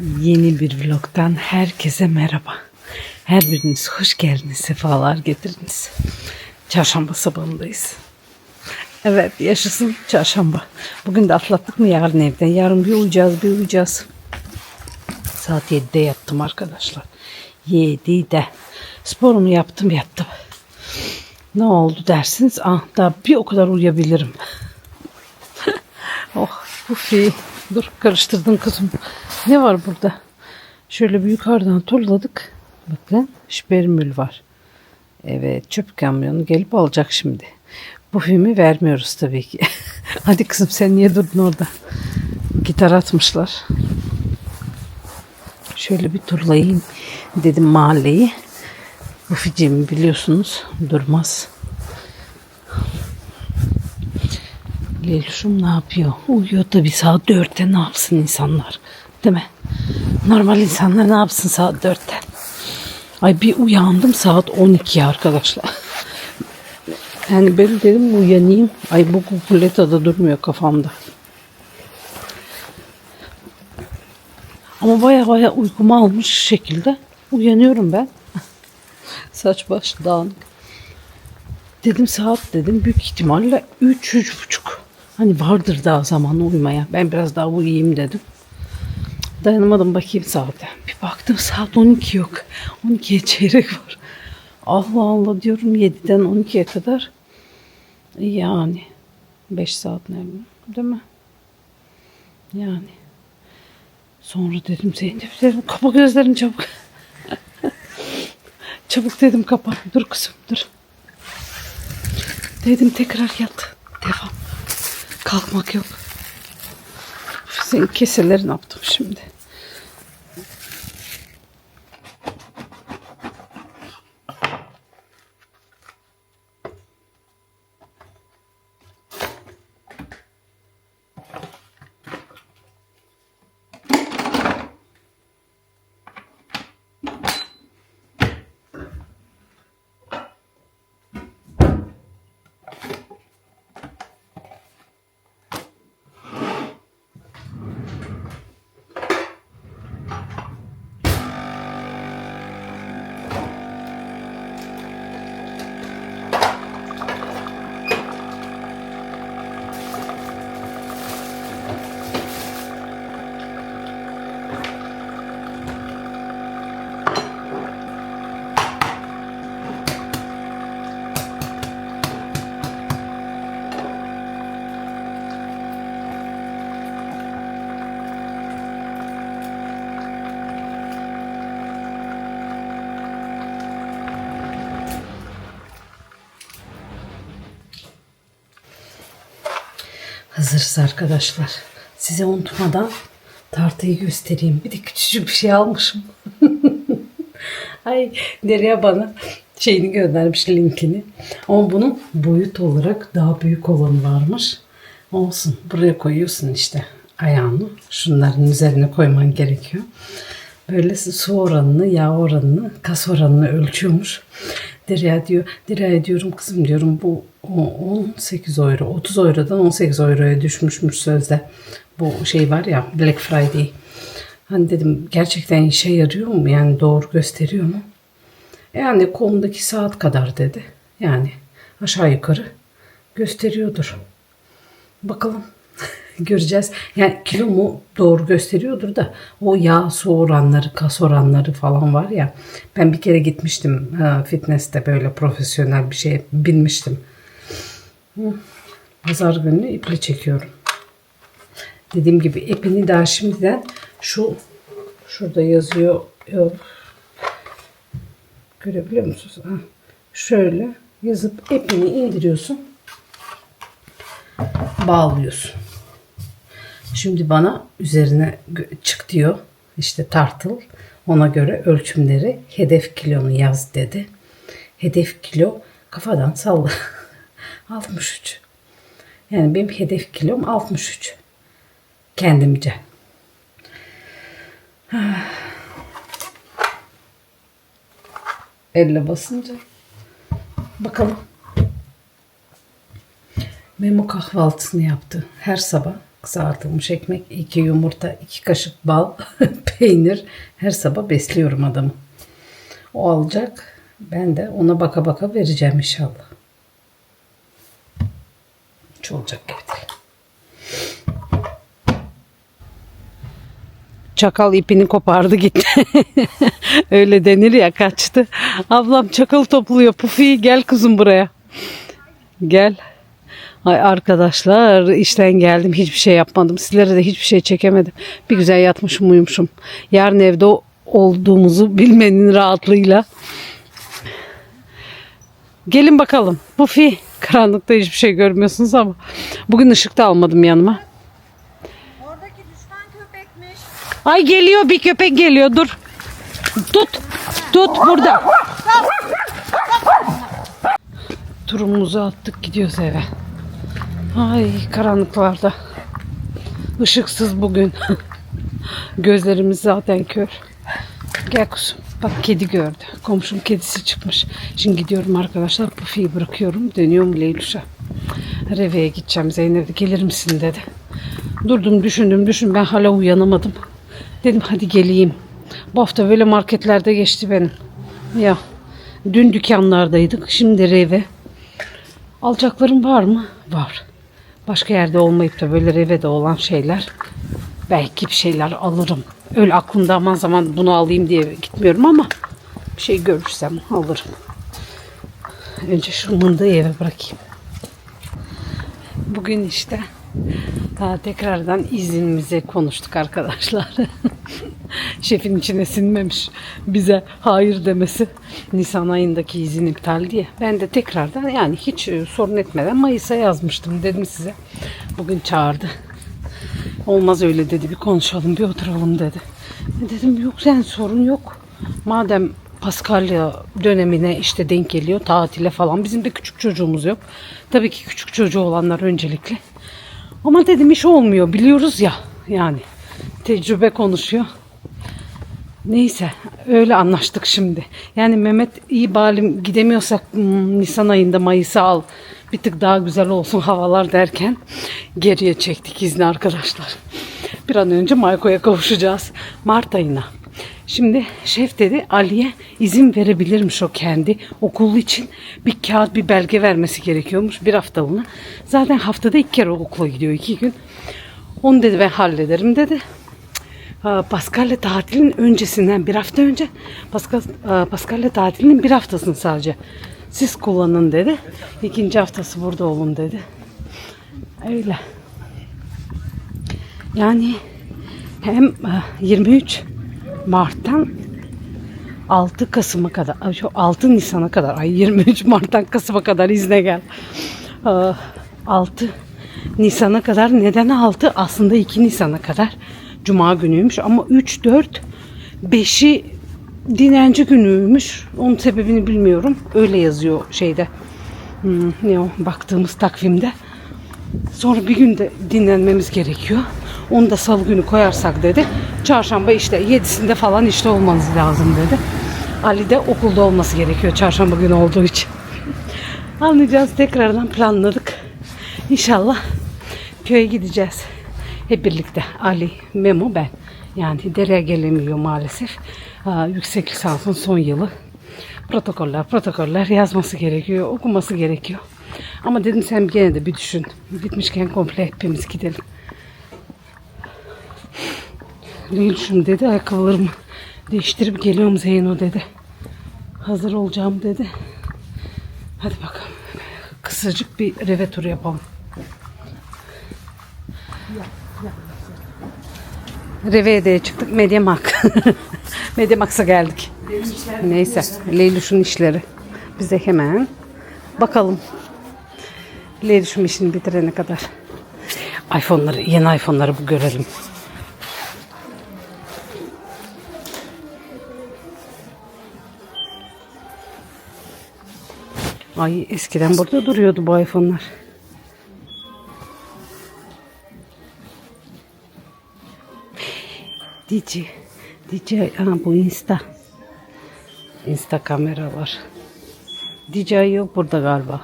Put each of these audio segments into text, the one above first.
Yeni bir vlogdan herkese merhaba. Her biriniz hoş geldiniz, sefalar getirdiniz. Çarşamba sabahındayız. Evet, yaşasın çarşamba. Bugün de atlattık mı yarın evden? Yarın bir uyuyacağız, bir uyuyacağız. Saat 7'de yattım arkadaşlar. 7'de. Sporumu yaptım, yattım. Ne oldu dersiniz? Ah, daha bir o kadar uyuyabilirim. oh, bu şey. Dur karıştırdım kızım. Ne var burada? Şöyle bir yukarıdan turladık. Bakın şpermül var. Evet çöp kamyonu gelip alacak şimdi. Bu filmi vermiyoruz tabii ki. Hadi kızım sen niye durdun orada? Gitar atmışlar. Şöyle bir turlayayım dedim mahalleyi. Bu ficimi biliyorsunuz durmaz. Leylüşüm ne yapıyor? Uyuyor tabii saat dörtte ne yapsın insanlar? Değil mi? Normal insanlar ne yapsın saat dörtte? Ay bir uyandım saat 12 arkadaşlar. Yani ben dedim uyanayım. Ay bu kukuleta da durmuyor kafamda. Ama baya baya uykumu almış şekilde uyanıyorum ben. Saç baş dağınık. Dedim saat dedim büyük ihtimalle 3 üç buçuk. Hani vardır daha zaman uyumaya. Ben biraz daha uyuyayım dedim. Dayanamadım bakayım saate. Bir baktım saat 12 yok. 12'ye çeyrek var. Allah Allah diyorum 7'den 12'ye kadar. Yani 5 saat ne değil mi? Yani. Sonra dedim Zeynep dedim kapa gözlerini çabuk. çabuk dedim kapa. Dur kızım dur. Dedim tekrar yat. Devam. Kalkmak yok. Senin keseleri ne yaptım şimdi? Hazırız arkadaşlar. Size unutmadan tartıyı göstereyim. Bir de küçücük bir şey almışım. Ay Derya bana şeyini göndermiş linkini. Ama bunun boyut olarak daha büyük olanı varmış. Olsun. Buraya koyuyorsun işte ayağını. Şunların üzerine koyman gerekiyor. Böyle su oranını, yağ oranını, kas oranını ölçüyormuş. Derya diyor, Derya diyorum kızım diyorum bu o 18 euro, 30 eurodan 18 euroya düşmüşmüş sözde. Bu şey var ya Black Friday. Hani dedim gerçekten işe yarıyor mu? Yani doğru gösteriyor mu? Yani kolundaki saat kadar dedi. Yani aşağı yukarı gösteriyordur. Bakalım. Göreceğiz. Yani kilo mu doğru gösteriyordur da o yağ su oranları, kas oranları falan var ya. Ben bir kere gitmiştim ha, fitness'te böyle profesyonel bir şey binmiştim. Pazar günü iple çekiyorum. Dediğim gibi ipini daha şimdiden şu şurada yazıyor. Yok. Görebiliyor musunuz? Şöyle yazıp ipini indiriyorsun. Bağlıyorsun. Şimdi bana üzerine çık diyor. İşte tartıl. Ona göre ölçümleri hedef kilonu yaz dedi. Hedef kilo kafadan salla. 63. Yani benim hedef kilom 63. Kendimce. Elle basınca bakalım. Memo kahvaltısını yaptı. Her sabah kızartılmış ekmek, iki yumurta, iki kaşık bal, peynir her sabah besliyorum adamı. O alacak. Ben de ona baka baka vereceğim inşallah. Hiç olacak gibi değil. Çakal ipini kopardı gitti. Öyle denir ya kaçtı. Ablam çakal topluyor. Pufi gel kızım buraya. Gel. Ay arkadaşlar işten geldim hiçbir şey yapmadım. Sizlere de hiçbir şey çekemedim. Bir güzel yatmışım uyumuşum. Yarın evde olduğumuzu bilmenin rahatlığıyla. Gelin bakalım. Pufi karanlıkta hiçbir şey görmüyorsunuz ama bugün ışık da almadım yanıma. Oradaki düşman köpekmiş. Ay geliyor bir köpek geliyor dur. Tut. Tut burada. Turumuzu attık gidiyoruz eve. Ay karanlıklarda. Işıksız bugün. Gözlerimiz zaten kör. Gel kuzum. Bak kedi gördü. Komşum kedisi çıkmış. Şimdi gidiyorum arkadaşlar. Pufi'yi bırakıyorum. Dönüyorum Leylüş'e. Reve'ye gideceğim. Zeynep gelir misin dedi. Durdum düşündüm düşün ben hala uyanamadım. Dedim hadi geleyim. Bu hafta böyle marketlerde geçti benim. Ya dün dükkanlardaydık. Şimdi reve. Alacaklarım var mı? Var. Başka yerde olmayıp da böyle revede olan şeyler. Belki bir şeyler alırım. Öyle aklımda aman zaman bunu alayım diye gitmiyorum ama bir şey görürsem alırım. Önce şu mındığı eve bırakayım. Bugün işte daha tekrardan iznimizi konuştuk arkadaşlar. Şefin içine sinmemiş bize hayır demesi. Nisan ayındaki izin iptal diye. Ben de tekrardan yani hiç e, sorun etmeden Mayıs'a yazmıştım dedim size. Bugün çağırdı. Olmaz öyle dedi bir konuşalım bir oturalım dedi. Dedim yok sen sorun yok. Madem Paskalya dönemine işte denk geliyor tatile falan. Bizim de küçük çocuğumuz yok. Tabii ki küçük çocuğu olanlar öncelikli. Ama dedim iş olmuyor biliyoruz ya yani. Tecrübe konuşuyor. Neyse öyle anlaştık şimdi. Yani Mehmet iyi balim gidemiyorsak hmm, Nisan ayında Mayıs'ı al. Bir tık daha güzel olsun havalar derken geriye çektik izni arkadaşlar. Bir an önce Mayko'ya kavuşacağız. Mart ayına. Şimdi şef dedi Ali'ye izin verebilirmiş o kendi okulu için bir kağıt bir belge vermesi gerekiyormuş bir haftalığına. Zaten haftada iki kere okula gidiyor iki gün. Onu dedi ben hallederim dedi. Ha, Paskalya tatilinin öncesinden bir hafta önce Paskal, e, Paskalya tatilinin bir haftasını sadece siz kullanın dedi. İkinci haftası burada olun dedi. Öyle. Yani hem e, 23 Mart'tan 6 Kasım'a kadar, ay, şu 6 Nisan'a kadar, ay 23 Mart'tan Kasım'a kadar izne gel. Ee, 6 Nisan'a kadar, neden 6? Aslında 2 Nisan'a kadar Cuma günüymüş ama 3, 4, 5'i dinenci günüymüş. Onun sebebini bilmiyorum. Öyle yazıyor şeyde. Hmm, ne o baktığımız takvimde. Sonra bir gün de dinlenmemiz gerekiyor. Onu da salı günü koyarsak dedi. Çarşamba işte yedisinde falan işte olmanız lazım dedi. Ali de okulda olması gerekiyor çarşamba günü olduğu için. Anlayacağız tekrardan planladık. İnşallah köye gideceğiz. Hep birlikte Ali, Memo ben. Yani dereye gelemiyor maalesef. Aa, yüksek lisansın son yılı. Protokoller, protokoller yazması gerekiyor, okuması gerekiyor. Ama dedim sen gene de bir düşün. Gitmişken komple hepimiz gidelim. Lülüşüm dedi ayakkabılarımı değiştirip geliyorum Zeyno dedi. Hazır olacağım dedi. Hadi bakalım. Kısacık bir reve turu yapalım. Reve'ye çıktık. Mediamark. Mediamarkt'a geldik. Neyse. Leylüş'ün işleri. Bize hemen bakalım. Leylüş'ün işini bitirene kadar. iPhone'ları, yeni iPhone'ları bu görelim. Ay eskiden burada duruyordu bu iPhone'lar. DJ. DJ. Ha bu Insta. Insta kamera var. DJI yok burada galiba.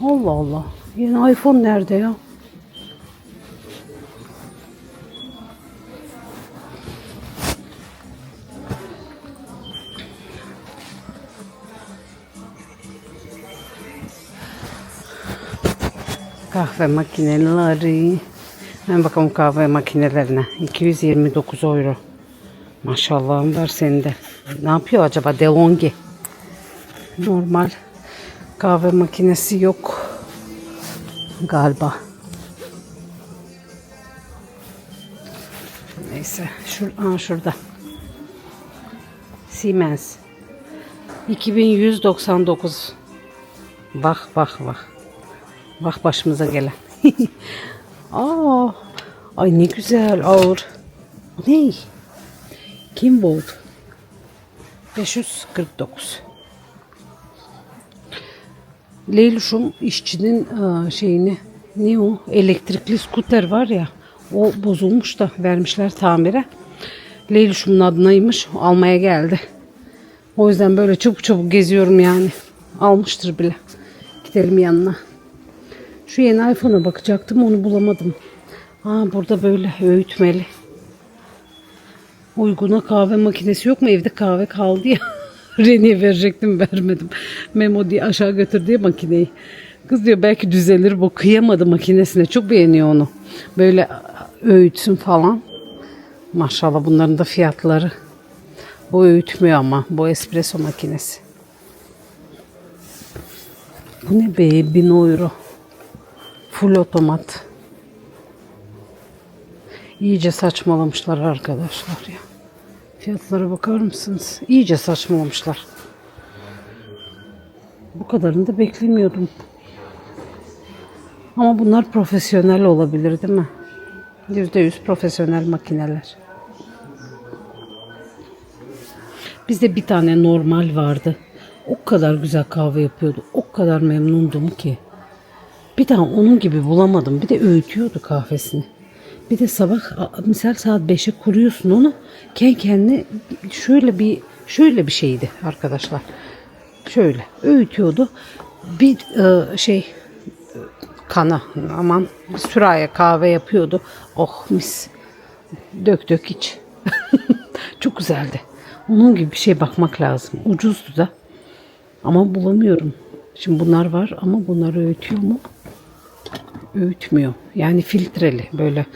Allah Allah. Yeni iPhone nerede ya? Kahve makineleri. Hemen bakalım kahve makinelerine. 229 euro. Maşallahım var senin de. Ne yapıyor acaba DeLonghi? Normal kahve makinesi yok. Galiba. Neyse. Şur Aa, şurada. Siemens. 2199. Bak bak bak. Bak başımıza gelen. Aa, ay ne güzel ağır. Bu ne? Kim buldu? 549. Leylüş'üm işçinin aa, şeyini ne o elektrikli skuter var ya o bozulmuş da vermişler tamire. Leylüş'ümün adınaymış almaya geldi. O yüzden böyle çabuk çabuk geziyorum yani. Almıştır bile. Gidelim yanına. Şu yeni iPhone'a bakacaktım onu bulamadım. Ha burada böyle öğütmeli. Uyguna kahve makinesi yok mu? Evde kahve kaldı ya. Reni'ye verecektim vermedim. Memo diye aşağı götür diye makineyi. Kız diyor belki düzelir bu. Kıyamadı makinesine. Çok beğeniyor onu. Böyle öğütsün falan. Maşallah bunların da fiyatları. Bu öğütmüyor ama. Bu espresso makinesi. Bu ne be? 1000 euro. Full otomat. İyice saçmalamışlar arkadaşlar ya. Fiyatlara bakar mısınız? İyice saçmalamışlar. Bu kadarını da beklemiyordum. Ama bunlar profesyonel olabilir değil mi? %100 profesyonel makineler. Bizde bir tane normal vardı. O kadar güzel kahve yapıyordu. O kadar memnundum ki. Bir daha onun gibi bulamadım. Bir de öğütüyordu kahvesini. Bir de sabah misal saat 5'e kuruyorsun onu. Kendi kendine şöyle bir şöyle bir şeydi arkadaşlar. Şöyle öğütüyordu. Bir e, şey kana aman süraya kahve yapıyordu. Oh mis. Dök dök iç. Çok güzeldi. Onun gibi bir şey bakmak lazım. Ucuzdu da. Ama bulamıyorum. Şimdi bunlar var ama bunları öğütüyor mu? Öğütmüyor. Yani filtreli böyle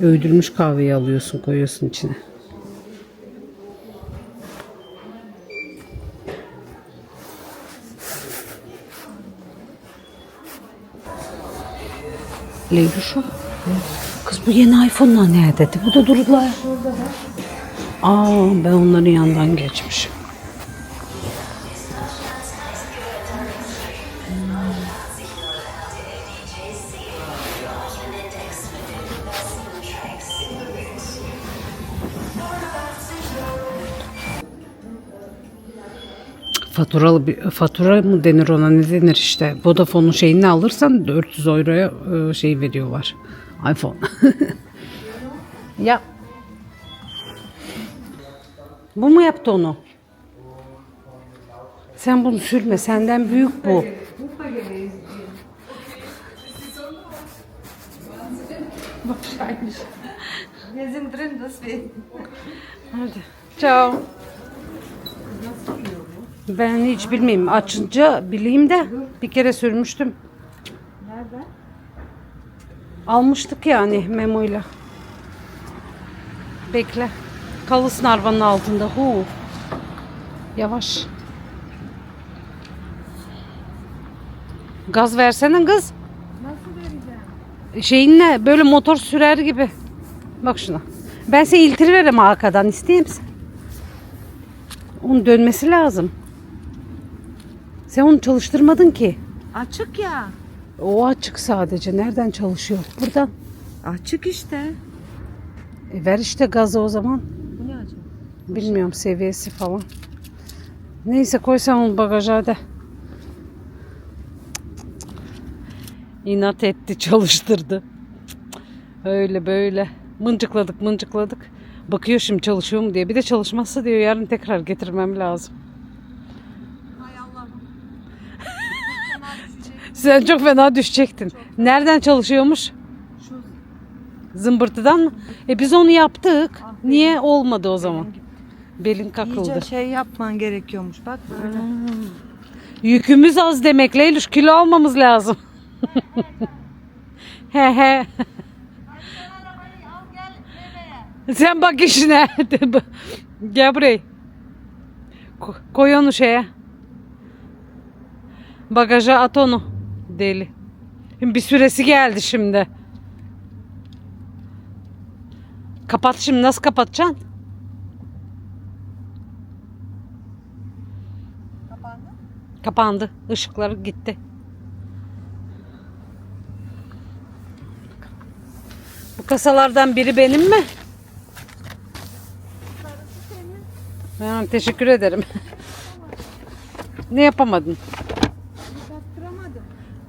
öğüdülmüş kahveyi alıyorsun koyuyorsun içine. Leylüşüm. Kız bu yeni iPhone'lar nerede? Bu da durdular. Aa ben onların yanından geçmişim. Faturalı bir fatura mı denir ona ne denir işte. Vodafone'un şeyini alırsan 400 euroya e, şey veriyorlar. iPhone. ya. Bu mu yaptı onu? Sen bunu sürme. Senden büyük bu. Wir sind drin, deswegen. Hadi. Ciao. Ben hiç bilmeyeyim. Açınca bileyim de bir kere sürmüştüm. Nerede? Almıştık yani memoyla. Bekle. Kalısın arabanın altında. Hu. Yavaş. Gaz versene kız. Nasıl vereceğim? Şeyinle böyle motor sürer gibi. Bak şuna. Ben seni iltiriverim arkadan. İsteyeyim misin? Onun dönmesi lazım. Sen onu çalıştırmadın ki. Açık ya. O açık sadece. Nereden çalışıyor? Buradan. Açık işte. E ver işte gazı o zaman. Bu ne acaba? Bilmiyorum seviyesi falan. Neyse koy sen onu bagaja hadi. İnat etti çalıştırdı. Öyle böyle. Mıncıkladık mıncıkladık. Bakıyor şimdi çalışıyor mu diye. Bir de çalışmazsa diyor yarın tekrar getirmem lazım. Sen çok fena düşecektin. Nereden çalışıyormuş? Zımbırtıdan mı? E biz onu yaptık. Niye olmadı o zaman? Belin kakıldı. iyice şey yapman gerekiyormuş. Bak böyle. Yükümüz az demek Leyluş. Kilo almamız lazım. He he. Sen bak işine. Gel buraya. Ko- Koy onu şeye. Bagaja at onu. Deli. Bir süresi geldi şimdi. Kapat şimdi nasıl kapatacaksın? Kapandı. Kapandı. Işıkları gitti. Bu kasalardan biri benim mi? Ben teşekkür ederim. ne yapamadın?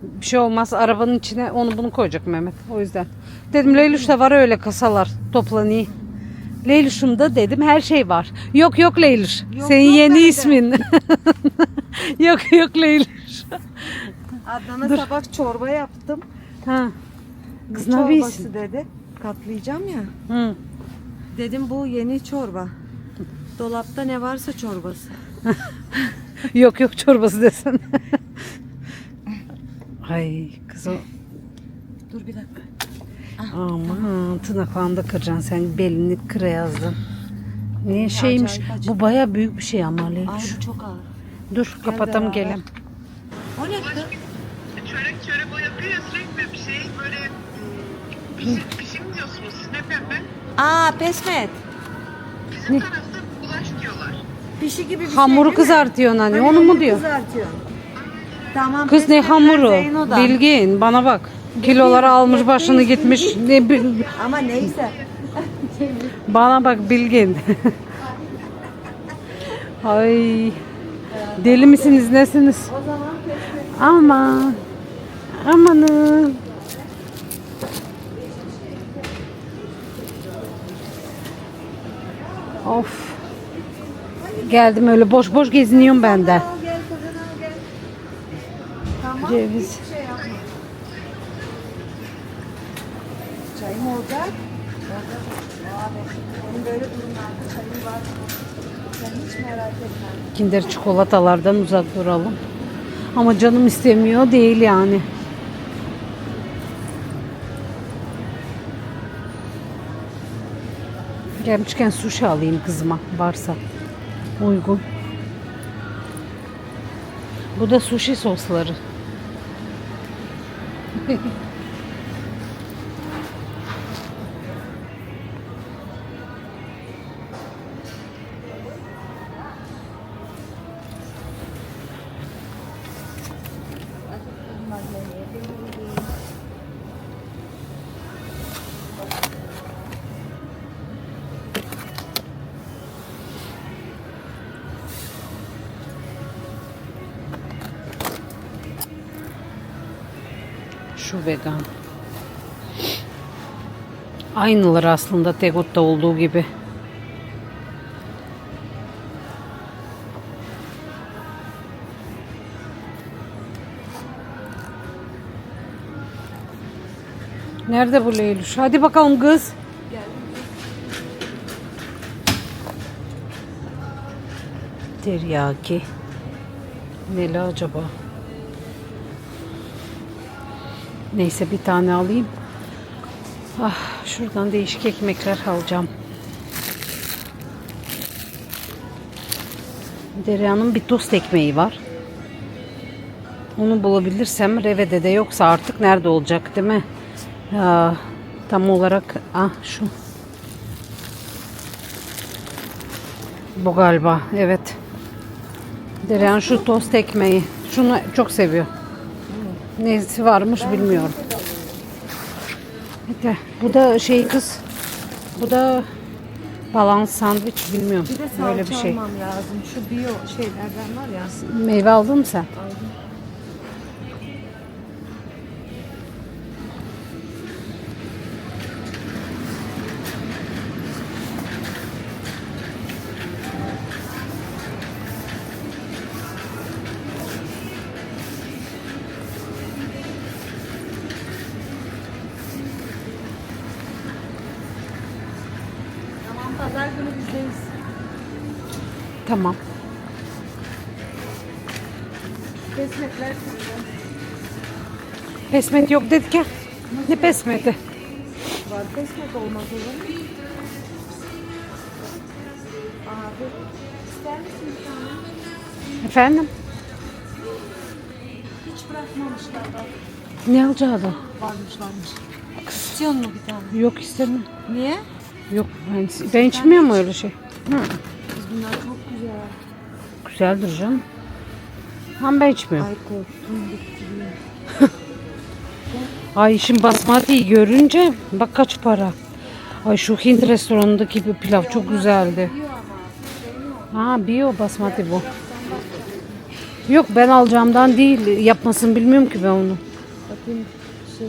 Bir şey olmaz. Arabanın içine onu bunu koyacak Mehmet. O yüzden. Dedim Leylüş'te var öyle kasalar. Toplanıyor. Leylüş'ümde dedim her şey var. Yok yok Leyluş. Yok, Senin yok yeni bende. ismin. yok yok Leyluş. Adnan'a sabah çorba yaptım. Ha. Kız ne Çorbası yapıyorsun? dedi. Katlayacağım ya. Hı. Dedim bu yeni çorba. Dolapta ne varsa çorbası. Yok yok çorbası desen. Ay kız o. Dur bir dakika. Aman tırnaklarını da kıracaksın sen belini kıra yazdın. Niye şeymiş? acayip acı. Bu baya büyük bir şey ama Ay bu çok ağır. Dur kapatam beraber. gelem. O ne kız? Çörek çörek o yapıyor ya sürekli bir şey böyle hmm, pişir, pişim diyorsunuz siz ne pembe? Aa pesmet. Bizim Ne? tarafta bulaş diyorlar. Pişi gibi bir şey Hamuru mi? kızartıyorsun hani onu mu diyor? Kızartıyorsun. Tamam. Kız ne hamuru? Bilgin bana bak. Kiloları almış başını gitmiş. Ne bil- Ama neyse. Bana bak bilgin. Ay. Deli misiniz nesiniz? Aman. Amanın. Of. Geldim öyle boş boş geziniyorum ben de. Al gel kızını al gel. Tamam. Ceviz. şey. Çayım olacak. Benim böyle durumlarda çayım var. Sen hiç merak etme. Kinder çikolatalardan uzak duralım. Ama canım istemiyor değil yani. Gelmişken sushi alayım kızıma varsa. Uygun. Bu da sushi sosları. Thank you. Vegan. Aynılar aslında Tegot'ta olduğu gibi. Nerede bu Leyluş? Hadi bakalım kız. Teriyaki. Neli acaba? Neyse bir tane alayım. Ah, şuradan değişik ekmekler alacağım. Derya'nın bir tost ekmeği var. Onu bulabilirsem Reve'de de yoksa artık nerede olacak değil mi? Ya, tam olarak ah şu. Bu galiba evet. Derya'nın şu tost ekmeği. Şunu çok seviyor. Nesi varmış bilmiyorum. Bir de, bu da şey kız. Bu da balans sandviç bilmiyorum. Bir de salça Böyle bir şey. almam lazım. Şu bio şeylerden var ya. Meyve aldın mı sen? Tamam Tamam. Pesmetler Pesmet yok dedik ya. Ne pesmedi? Var kesmek olmaz olur mu? Abi ister misin bir tane? Efendim? Hiç bırakmamışlar bak. Ne alacağı da? Varmış varmış. İstiyor musun bir tane? Yok istemem. Niye? Yok ben, ben içmiyorum öyle şey. Hı. Bunlar çok güzel. Güzeldir canım. Ama ben içmiyorum. Ay korktum gitti. Ay şimdi basmatiyi görünce bak kaç para. Ay şu Hint restoranındaki bir pilav çok güzeldi. Ha bio basmati bu. Yok ben alacağımdan değil yapmasını bilmiyorum ki ben onu. Şey.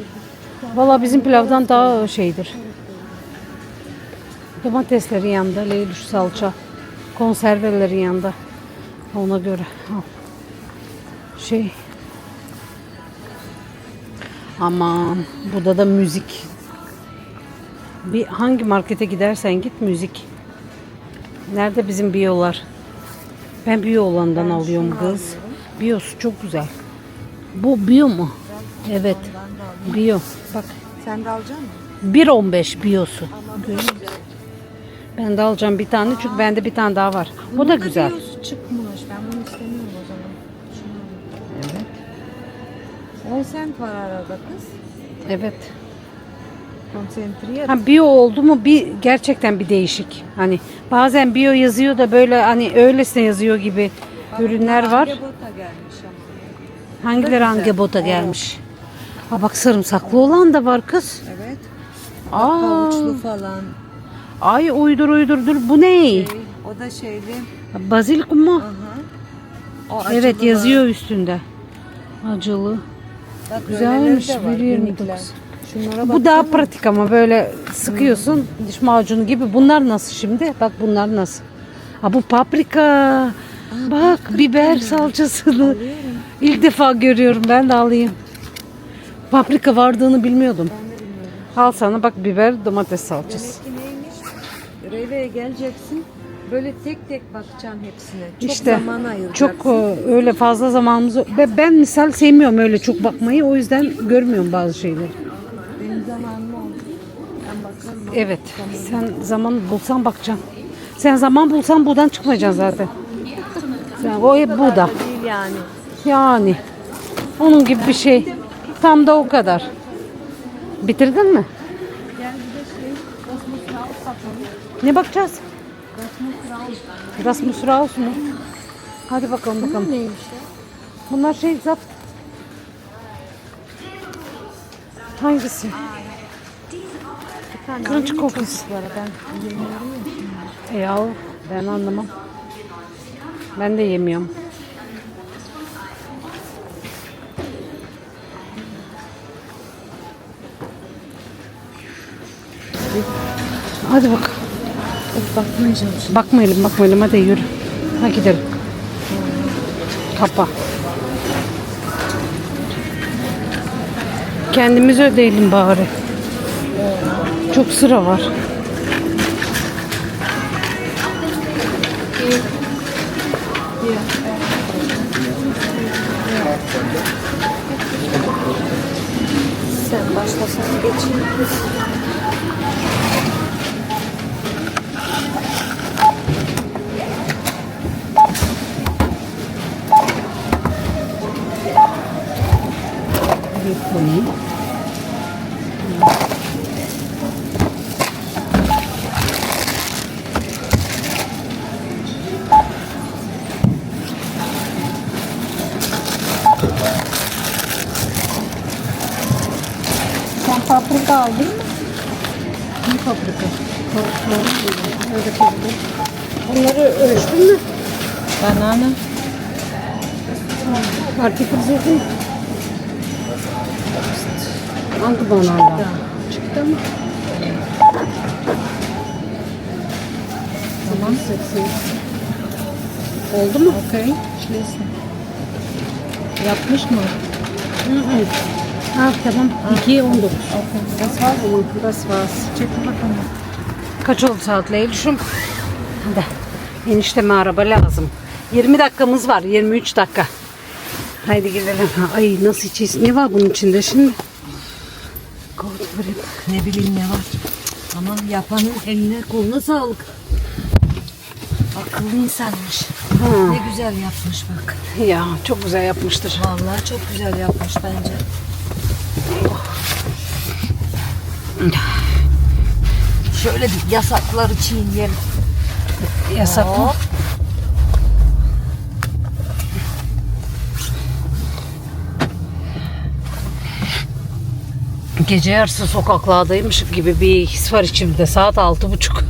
Valla bizim pilavdan daha şeydir. Domateslerin yanında, leyluş salça, konservelerin yanında. Ona göre. Al. Şey. Aman burada da müzik. Bir hangi markete gidersen git müzik. Nerede bizim biyolar? Ben biyo olandan alıyorum kız. Biyosu çok güzel. Bu biyo mu? Evet. Biyo. Bak. Sen de alacak mısın? 1.15 biyosu. Görüyor musun? Ben de alacağım bir tane çünkü bende bir tane daha var. O da güzel. Diyorsun, çıkmış. Ben bunu istemiyorum o zaman. Evet. 10 sent var arada kız. Evet. Konsantriye. Ha, biyo oldu mu bir gerçekten bir değişik. Hani bazen biyo yazıyor da böyle hani öylesine yazıyor gibi ürünler var. Bota gelmiş ama. Hangileri hangi bota gelmiş? Ha bak sarımsaklı olan da var kız. Evet. Aa, Havuçlu falan. Ay uydur uydur dur bu ne? Şey, o da şeyli. Bazilikum mu? Aha. O Evet yazıyor üstünde. Acılı. var. Bak, Güzelmiş, böyleleri de var, veriyor minikler. dokuz. Şunlara Bu bak. daha pratik ama böyle sıkıyorsun diş macunu gibi. Bunlar nasıl şimdi? Bak bunlar nasıl? Ha bu paprika. Bak biber salçasını. İlk defa görüyorum ben de alayım. Paprika vardığını bilmiyordum. Al sana bak biber domates salçası. Demek ki neymiş? Reveye geleceksin. Böyle tek tek bakacaksın hepsine. Çok İşte zaman ayıracaksın. çok e, öyle fazla zamanımız ben, ben misal sevmiyorum öyle çok bakmayı o yüzden görmüyorum bazı şeyleri. Benim zamanım oldu. Ben bakarım. Evet. Sen zaman bulsan bakacaksın. Sen zaman bulsan buradan çıkmayacaksın zaten. Sen, o hep burada. Değil yani. Yani. Onun gibi bir şey. Tam da o kadar. Bitirdin mi? Gel bir de şey, Cosmos House bakalım. Ne bakacağız? Rasmus Raus mu? Hadi bakalım bakalım. Neymiş ya? Bunlar şey zap. Hangisi? Cookies. çocuklara. Ben ya. E al. Ben anlamam. Ben de yemiyorum. Hadi bak. Bakmayacağım. Bakmayalım bakmayalım hadi yürü. Ha gidelim. Kapa. Kendimiz ödeyelim bari. Çok sıra var. Sen başlasan geçeyim. Bir koyayım. Sen paprika aldın mı? Ne paprika? Öyle paprika. Bunları ölçtün mü? Banana. Artificial Hangi banarla? Çıktı mı? Tamam. Oldu mu? Okey. Schließen. Yapmış mı? Hı hı. Ha tamam. 2'ye 19. Okay. Das war's. Das war's. Çek bakalım. Kaç oldu saat Leylüş'üm? Hadi. Enişteme araba lazım. 20 dakikamız var. 23 dakika. Haydi gidelim. Ay nasıl içeceğiz? Ne var bunun içinde şimdi? Yapayım. Ne bileyim ne var. Ama yapanın eline koluna sağlık. Akıllı insanmış. Ne güzel yapmış bak. Ya çok güzel yapmıştır. Vallahi çok güzel yapmış bence. Şöyle bir yasakları çiğneyelim. Yasak mı? Gece yarısı sokaklardaymış gibi bir his var içimde. Saat altı buçuk.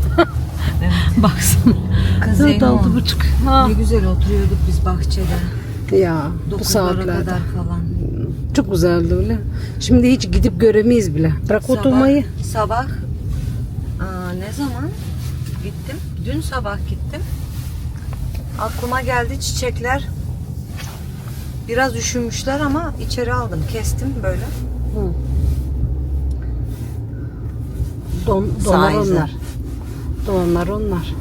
Baksana. Kız Saat Zeyno, altı buçuk. Ha. Ne güzel oturuyorduk biz bahçede. Ya bu Dokuzlara saatlerde. kadar falan. Çok güzeldi öyle. Şimdi hiç gidip göremeyiz bile. Bırak oturmayı. Sabah aa, ne zaman gittim? Dün sabah gittim. Aklıma geldi çiçekler. Biraz üşümüşler ama içeri aldım. Kestim böyle. Don, donar Size. onlar. Donar onlar.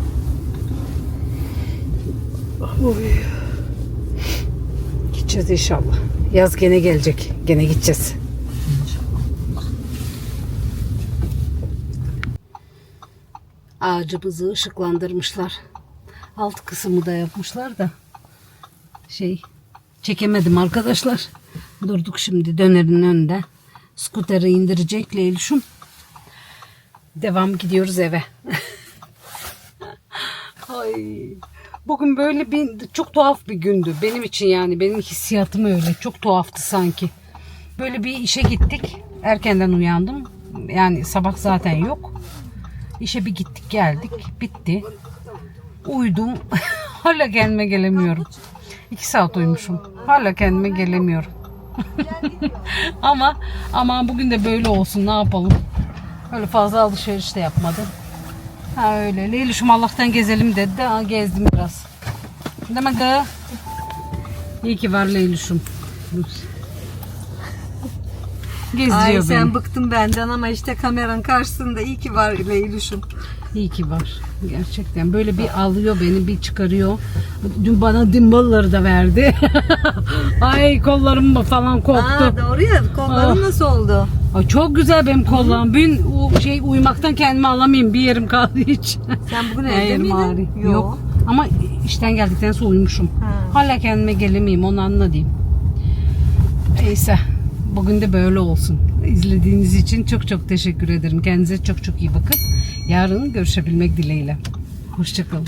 Oy. Gideceğiz inşallah. Yaz gene gelecek. Gene gideceğiz. Ağacımızı ışıklandırmışlar. Alt kısmı da yapmışlar da şey çekemedim arkadaşlar. Durduk şimdi dönerin önünde. Skuteri indirecek Leylüş'üm. Devam gidiyoruz eve. Ay. Bugün böyle bir çok tuhaf bir gündü. Benim için yani benim hissiyatım öyle. Çok tuhaftı sanki. Böyle bir işe gittik. Erkenden uyandım. Yani sabah zaten yok. İşe bir gittik geldik. Bitti. Uyudum. Hala kendime gelemiyorum. İki saat uyumuşum. Hala kendime gelemiyorum. ama ama bugün de böyle olsun ne yapalım. Öyle fazla alışveriş de yapmadım. Ha öyle. Leylüş'üm Allah'tan gezelim dedi de ha, gezdim biraz. Mi kız? İyi ki var Leylüş'üm. Gezdiriyor Ay beni. sen bıktın benden ama işte kameranın karşısında iyi ki var Leylüş'üm. İyi ki var. Gerçekten böyle bir alıyor beni bir çıkarıyor. Dün bana dimbalları da verdi. Ay kollarım falan koptu. Aa, doğru ya kolların Ah. nasıl oldu? Ay çok güzel benim kollarım. Bugün o şey uyumaktan kendimi alamayayım. Bir yerim kaldı hiç. Sen bugün evde miydin? ağrıyor. Yok. Ama işten geldikten sonra uyumuşum. Ha. Hala kendime gelemeyeyim onu anladım. Neyse. Bugün de böyle olsun. İzlediğiniz için çok çok teşekkür ederim. Kendinize çok çok iyi bakın. Yarın görüşebilmek dileğiyle. Hoşçakalın.